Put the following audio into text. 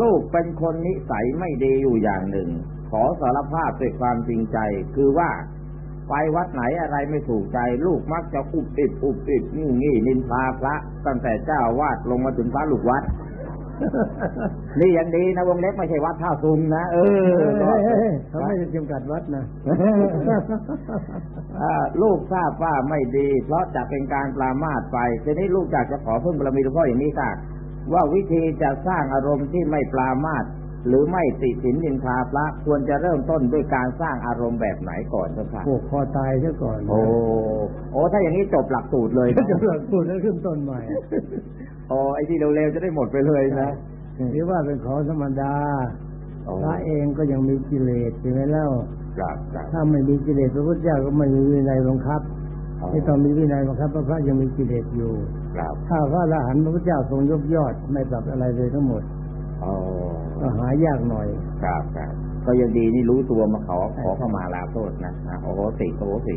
ลูกเป็นคนนิสัยไม่ดีอยู่อย่างหนึ่ง ขอสารภาพด้วยความจริงใจ คือว่าไปวัดไหนอะไรไม่ถูกใจ ลูกมักจะอุบอิบอุบอิบงี่งี้นินทาพระ ตั้งแต่เจ้าวาดลงมาถึงพระลูกวัด นี่ยังดีนะวงเล็กไม่ใช่วัดท่าซุนนะเออเขาไม่ได้จำกัดวัดนะลูกทราบว่าไม่ดี เพราะจะเป็นการปรามาสไปทีนี้ลูกอยากจะขอเพิ่มบารมีหลวงพ่ออย่างนี้ค่ะ ว่าวิธีจะสร้างอารมณ์ที่ไม่ปรามาสหรือไม่ติสินนินทาพระควรจะเริ่มต้นด้วยการสร้างอารมณ์แบบไหนก่อนเจ้าค่ะผูกคอตายซะก่อน โอ้โอ้ถ้าอย่างนี้จบหลักสูตรเลยนะจะหลักพูดแล้วขึ้นต้นใหม่โอ้ไอ้ที่เร็วๆจะได้หมดไปเลยนะหรือว่าเป็นของธรรมดาโอ้พระเองก็ยังมีกิเลสใช่ไหมเล่าครับครับถ้าไม่มีกิเลสพระพุทธเจ้าก็ไม่มีวินัยบังคับ อ๋อไม่ต้องมีวินัยบังคับเพราะพระยังมีกิเลสอยู่ครับถ้าพระอรหันต์พระพุทธเจ้าทรงยกยอดไม่ปรับอะไรเลยทั้งหมดอ๋อก็หายากหน่อย ครับครับก็ยังดีนี่รู้ตัวมาขอขอเข้ามาลาโทษนะนะโอ้โหสิโอ้โหสิ